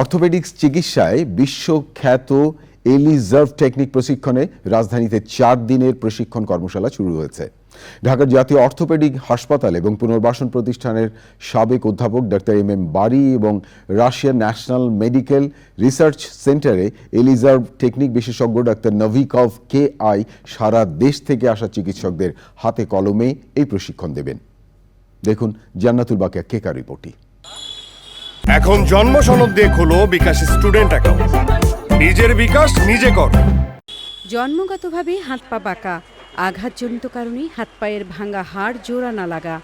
Orthopaedics চিকিৎসায় বিশ্বখ্যাত এলিজার্ভ technique প্রশিক্ষণে রাজধানীতে চার দিনের প্রশিক্ষণ কর্মশালা শুরু হয়েছে। ঢাকার জাতীয় অর্থোপেডিক হাসপাতাল এবং পুনর্বাসন প্রতিষ্ঠানের সাবেক অধ্যাপক ডাক্তার এম এম বারি এবং রাশিয়ার ন্যাশনাল মেডিকেল রিসার্চ সেন্টারে এলিজার্ভ টেকনিক বিশেষজ্ঞ ডাক্তার নভিকভ কে আই সারা দেশ থেকে আসা চিকিৎসকদের হাতে কলমে এই প্রশিক্ষণ দেবেন। দেখুন জান্নাতুল বাকিয়া কেকা রিপোর্টটি। এখন জন্ম সনদ দিয়ে খোলো বিকাশ স্টুডেন্ট অ্যাকাউন্ট। নিজের বিকাশ নিজে কর। জন্মগতভাবে হাত পা বাঁকা, আঘাতজনিত কারণে হাত পায়ের ভাঙা হাড় জোড়া না লাগা,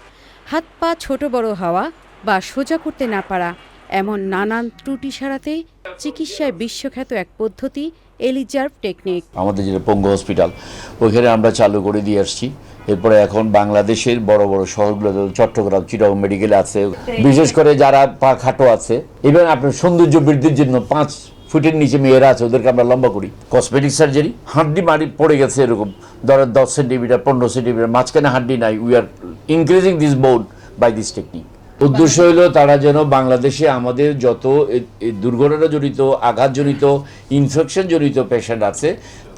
হাত পা ছোট বড় হওয়া বা সোজা করতে না পারা, এমন নানান ত্রুটি সারাতে চিকিৎসায় বিশ্বখ্যাত এক পদ্ধতি এলিজার্ভ টেকনিক। আমাদের যেটা পঙ্গু হসপিটাল, ওইখানে আমরা চালু করে দিয়ে আসছি। এরপরে এখন বাংলাদেশের বড় বড় শহরগুলো চট্টগ্রাম, চিটাগং মেডিকেল আছে। বিশেষ করে যারা পা খাটো আছে এবং আপনার সৌন্দর্য বৃদ্ধির জন্য পাঁচ ফুটের নিচে মেয়েরা আছে, ওদেরকে আমরা লম্বা করি। কসমেটিক সার্জারি হাড্ডি মারি পড়ে গেছে এরকম। ধরেন দশ সেন্টিমিটার পনেরো সেন্টিমিটার মাঝখানে হাড্ডি নাই। We are increasing this bone by this technique উদ্দেশ্য হলো তারা যেন বাংলাদেশে আমাদের যত দুর্ঘটনা জড়িত আঘাতজনিত ইনফেকশন জড়িত পেশেন্ট আছে,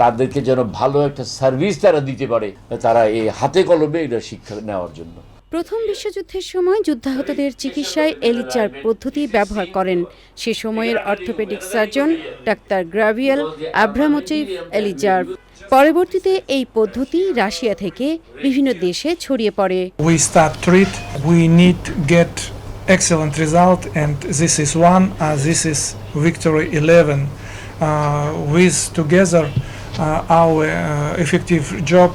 তাদেরকে যেন ভালো একটা সার্ভিস তারা দিতে পারে, তারা এই হাতে কলমে এটা শিক্ষা নেওয়ার জন্য। প্রথম বিশ্বযুদ্ধের সময় যুদ্ধাহতদের চিকিৎসায় এলিচার পদ্ধতি ব্যবহার করেন। সে সময়ের orthopaedic surgeon doctor Gavriil Abramovich Ilizarov পরবর্তীতে এই পদ্ধতি রাশিয়া থেকে বিভিন্ন দেশে ছড়িয়ে পড়ে we start treat we need get excellent result and this is one uh, this is victory 11 uh, with together uh, our uh, effective job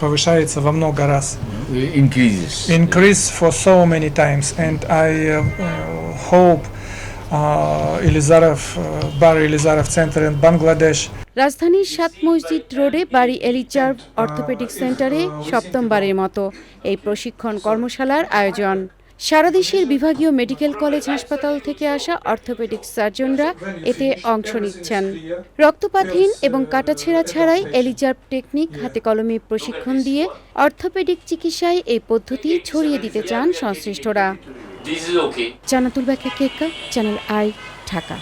повышается во много раз increases increase for so many times and i uh, uh, hope uh, Bar Elizarov Center in Bangladesh রাজধানীর সাত মসজিদ রোডে বাড়ি এলিজার্ভ orthopaedic সেন্টারে সপ্তমবারের মতো এই প্রশিক্ষণ কর্মশালার আয়োজন। সারা দেশের বিভাগীয় মেডিকেল কলেজ হাসপাতাল থেকে আসা অর্থোপেডিক সার্জনরা এতে অংশ নিচ্ছেন। রক্তপাতহীন এবং কাটাছেঁড়া ছাড়াই এলিজার্ভ টেকনিক হাতে কলমে প্রশিক্ষণ দিয়ে অর্থোপেডিক চিকিৎসায় এই পদ্ধতি ছড়িয়ে দিতে চান সংশ্লিষ্টরা। দিস ইজ ওকে জানাতুল ব্যাখ্যা কেকা চ্যানেল আই ঢাকা